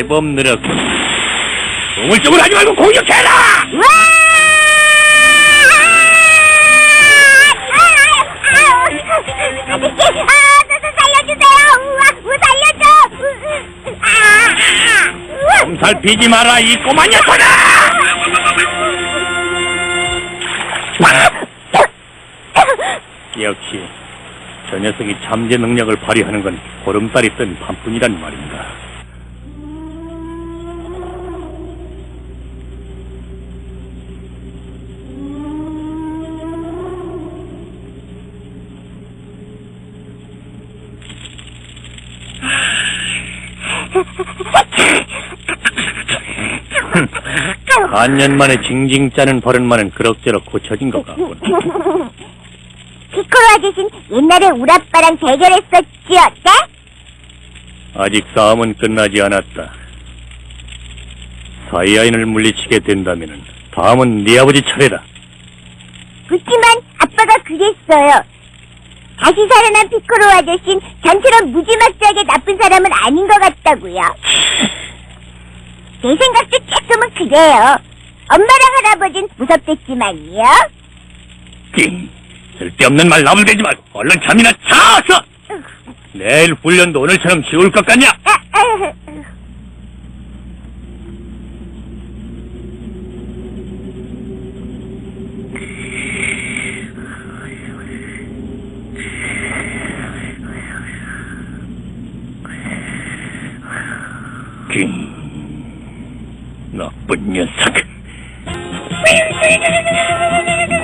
제법 늘었군. 우물쭈물 하지 말고 공격해라! 살피지 마라, 이 꼬마 녀석아! 역시 저 녀석이 잠재 능력을 발휘하는 건 보름달이 뜬 밤뿐이란 말인가. 반년 만에 징징 짜는 버릇만은 그럭저럭 고쳐진 것 같군. 피코로 아저씨는 옛날에 우리 아빠랑 대결했었지, 어때? 아직 싸움은 끝나지 않았다. 사이아인을 물리치게 된다면 다음은 네 아버지 차례다. 그렇지만 아빠가 그랬어요. 다시 살아난 피코로 아저씨는 전처럼 무지막지하게 나쁜 사람은 아닌 것 같다고요. 내 생각도 조금은 그래요. 엄마랑 할아버지는 무섭겠지만요. 띵! 쓸데없는 말 나불대지 말고 얼른 잠이나 자서! 내일 훈련도 오늘처럼 쉬울 것 같냐? 나쁜 녀석!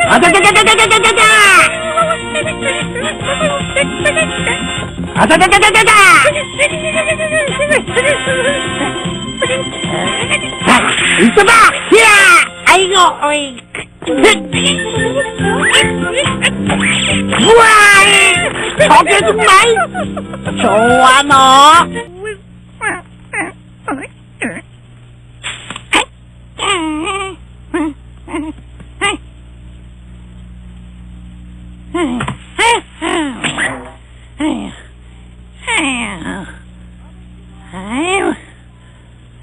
아자자자자자자자자! 아자자자자자자! 있어봐! 야! 아이고, 어이. 우와!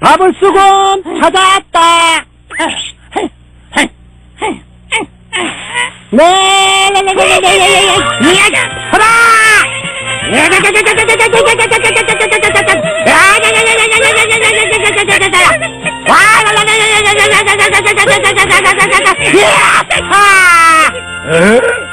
밥을 쓰고 찾았다. 네, 네네네네네네. 하라. 와, 에?